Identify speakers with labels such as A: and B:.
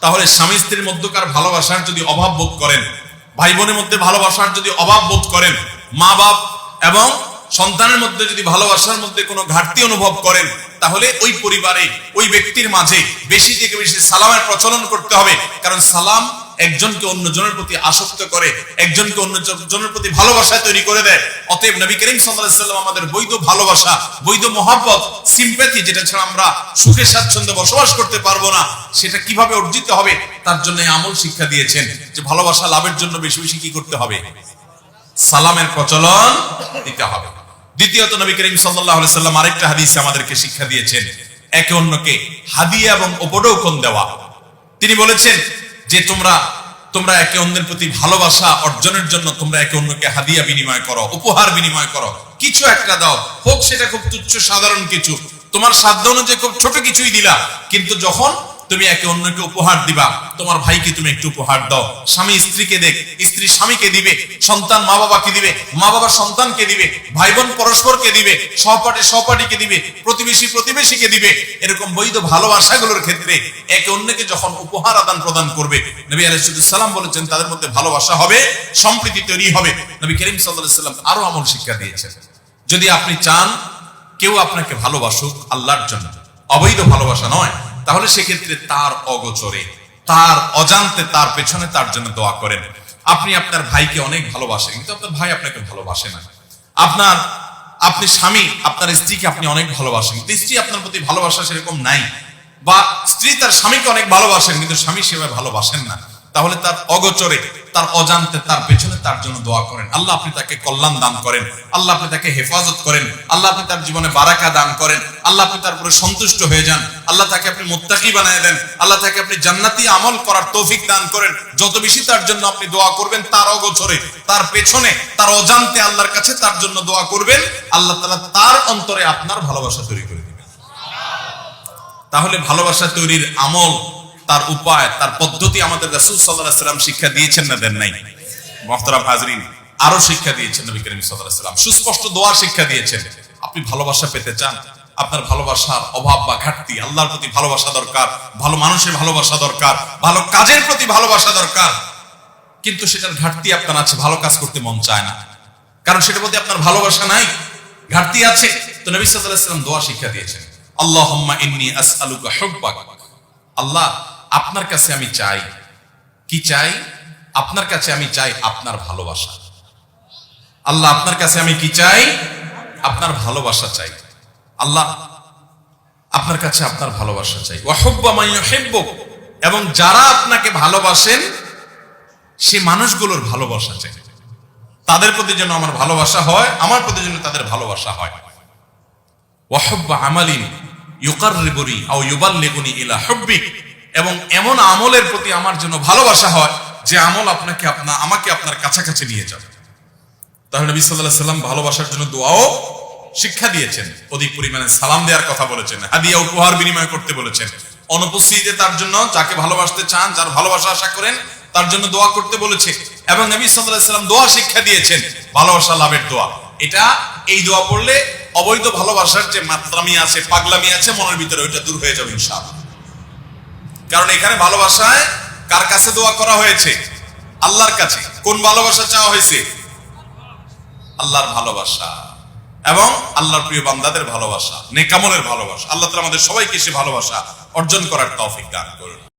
A: তাহলে স্বামী স্ত্রীর মধ্যকার ভালোবাসার যদি অভাব বোধ করেন ভাই বোনের মধ্যে ভালোবাসার যদি অভাব বোধ করেন মা বাপ এবং সন্তানের মধ্যে যদি ভালোবাসার মধ্যে কোনো ঘাটতি অনুভব করেন, তাহলে ওই পরিবারে, ওই ব্যক্তির মাঝে বেশি থেকে বেশি সালামের প্রচলন করতে হবে। কারণ সালাম একজনকে অন্যজনের প্রতি আসক্ত করে, একজনকে অন্য জনের প্রতি ভালোবাসা তৈরি করে দেয়। অতএব নবী করিম সাল্লাম আমাদের বৈধ ভালোবাসা, বৈধ মহাব্বত সিম্প্যাথি যেটা ছাড়া আমরা সুখে, স্বাচ্ছন্দ্যে বসবাস করতে পারব না, সেটা কীভাবে অর্জিত হবে, তার জন্য আমল শিক্ষা দিয়েছেন যে ভালোবাসা লাভের জন্য বেশি বেশি কি করতে হবে? সালামের প্রচলন দিতে হবে। দ্বিতীয়ত নবী করিম আলাইহি সাল্লাম আরেকটা হাদিসে আমাদেরকে শিক্ষা দিয়েছেন। একে অন্যকে হাদিয়া এবং উপঢৌকন দেওয়া? তিনি বলেছেন যে তোমরা তোমরা একে অন্যের প্রতি ভালোবাসা অর্জনের জন্য তোমরা একে অন্যকে হাদিয়া বিনিময় করো, উপহার বিনিময় করো। কিছু একটা দাও, হোক সেটা খুব তুচ্ছ, সাধারণ কিছু। তোমার সাধ্য অনুযায়ী খুব ছোট কিছুই দিলা, কিন্তু যখন তুমি একে অন্যকে উপহার দিবা। তোমার ভাইকে তুমি একটু উপহার দাও। স্বামী স্ত্রীকে দেখ, স্ত্রী স্বামীকে দিবে, সন্তান মা বাবাকে দিবে মা বাবা সন্তানকে দিবে ভাই বোন পরস্পরকে দিবে, সহপাঠী সহপাঠীকে দিবে, প্রতিবেশী প্রতিবেশীকে দিবে। এরকম বৈধ ভালোবাসাগুলোর ক্ষেত্রে একে অন্যকে যখন উপহার আদান প্রদান করবে, নবী আলাইসাল্লাম বলেছেন, তাদের মধ্যে ভালোবাসা হবে, সম্প্রীতি তৈরি হবে। নবী করিম সাল্লাহ সাল্লাম আরও আমল শিক্ষা দিয়েছেন। যদি আপনি চান, কেউ আপনাকে ভালোবাসুক আল্লাহর জন্য। অবৈধ ভালোবাসা নয়। তাহলে সেক্ষেত্রে তার অগোচরে, তার অজান্তে তার পেছনে তার জন্য দোয়া করেন। আপনি আপনার ভাইকে অনেক ভালোবাসেন, কিন্তু আপনার ভাই আপনাকে ভালোবাসে না। আপনার, আপনি স্বামী, আপনার স্ত্রীকে আপনি অনেক ভালোবাসেন, কিন্তু স্ত্রী আপনার প্রতি ভালোবাসা সেরকম নাই। বা স্ত্রী তার স্বামীকে অনেক ভালোবাসেন, কিন্তু স্বামী সেভাবে ভালোবাসেন না। তাহলে তার অগোচরে তার অজান্তে, তার পেছনে তার জন্য দোয়া করেন। আল্লাহ আপনি তাকে কল্যাণ দান করেন, আল্লাহ আপনি তাকে হেফাজত করেন, আল্লাহ আপনি তার জীবনে বারাকা দান করেন, আল্লাহ আপনি তার উপরে সন্তুষ্ট হয়ে যান, আল্লাহ তাকে আপনি মোত্তাকি বানায় দেন, আল্লাহ তাকে আপনি জান্নাতি আমল করার তৌফিক দান করেন। যত বেশি তার জন্য আপনি দোয়া করবেন, তার অগোচরে তার পেছনে, তার অজান্তে আল্লাহর কাছে তার জন্য দোয়া করবেন, আল্লাহ তাআলা তার অন্তরে আপনার ভালোবাসা তৈরি করে দিবেন। তাহলে ভালোবাসা তৈরির আমল তার উপায়, তার পদ্ধতি আমাদের রাসূল সাল্লাল্লাহু আলাইহি শিক্ষা দিয়েছেন না দেন নাই। মুহতারাম হাজরিন, আরও শিক্ষা দিয়েছেন নবী করিম সাল্লাল্লাহু আলাইহি সুস্পষ্ট দোয়ার শিক্ষা দিয়েছেন। আপনি ভালোবাসা পেতে চান। আপনার ভালোবাসার অভাব বা ঘাটতি, আল্লাহর প্রতি ভালোবাসা দরকার, ভালো মানুষের ভালোবাসা দরকার, ভালো কাজের প্রতি ভালোবাসা দরকার। কিন্তু সেটার ঘাটতি আপনার আছে, ভালো কাজ করতে মন চায় না। কারণ সেটার প্রতি আপনার ভালোবাসা নাই, ঘাটতি আছে। তো নবী আলাইহি সাল্লাম দোয়া শিক্ষা দিয়েছেন। আল্লাহুম্মা ইন্নী আসআলুকা হুব্বাক। আল্লাহ আপনার কাছে আমি চাই। কি চাই? আপনার কাছে আমি চাই আপনার ভালোবাসা। আল্লাহ, আপনার কাছে আমি কি চাই? আপনার ভালোবাসা চাই। আল্লাহ, আপনার কাছে আপনার ভালোবাসা চাই। ওয়াহুব্বা ইউহিব্বুক। এবং যারা আপনাকে ভালোবাসেন, সে মানুষগুলোর ভালোবাসা চাই। তাদের প্রতি যেন আমার ভালোবাসা হয়, আমার প্রতি যেন তাদের ভালোবাসা হয়। ওয়াহুব্বা আমালিন ইউকাররিবুনি আও ইউবাল্লিগুনি ইলা হুব্বিক এবং এমন আমলের প্রতি আমার জন্য ভালোবাসা হয় যে আমল আপনাকে আপনা, আমাকে আপনার কাছাকাছি নিয়ে যাবে। তাহলে নবী আলাইহি সাল্লাম ভালোবাসার জন্য দোয়াও শিক্ষা দিয়েছেন। অধিক পরিমাণে সালাম দেওয়ার কথা বলেছেন। হাদিয়া উপহার বিনিময় করতে বলেছেন। অনুপস্থিতিতে তার জন্য যাকে ভালোবাসতে চান, যার ভালোবাসা আশা করেন, তার জন্য দোয়া করতে বলেছে। এবং নবী আলাইহি সাল্লাম দোয়া শিক্ষা দিয়েছেন, ভালোবাসা লাভের দোয়া। এটা, এই দোয়া পড়লে অবৈধ ভালোবাসার যে মাত্রামি আছে, পাগলামি আছে, মনের ভিতরে ওইটা দূর হয়ে যাবে ইনশাআল্লাহ। কারণ এখানে ভালোবাসায় কার কাছে দোয়া করা হয়েছে? আল্লাহর কাছে। কোন ভালোবাসা চাওয়া হয়েছে? আল্লাহর ভালোবাসা। এবং আল্লাহর প্রিয় বান্দাদের ভালোবাসা, নেকামলের ভালোবাসা। আল্লাহ তালা আমাদের সবাইকে সে ভালোবাসা অর্জন করার তৌফিক দান করুন।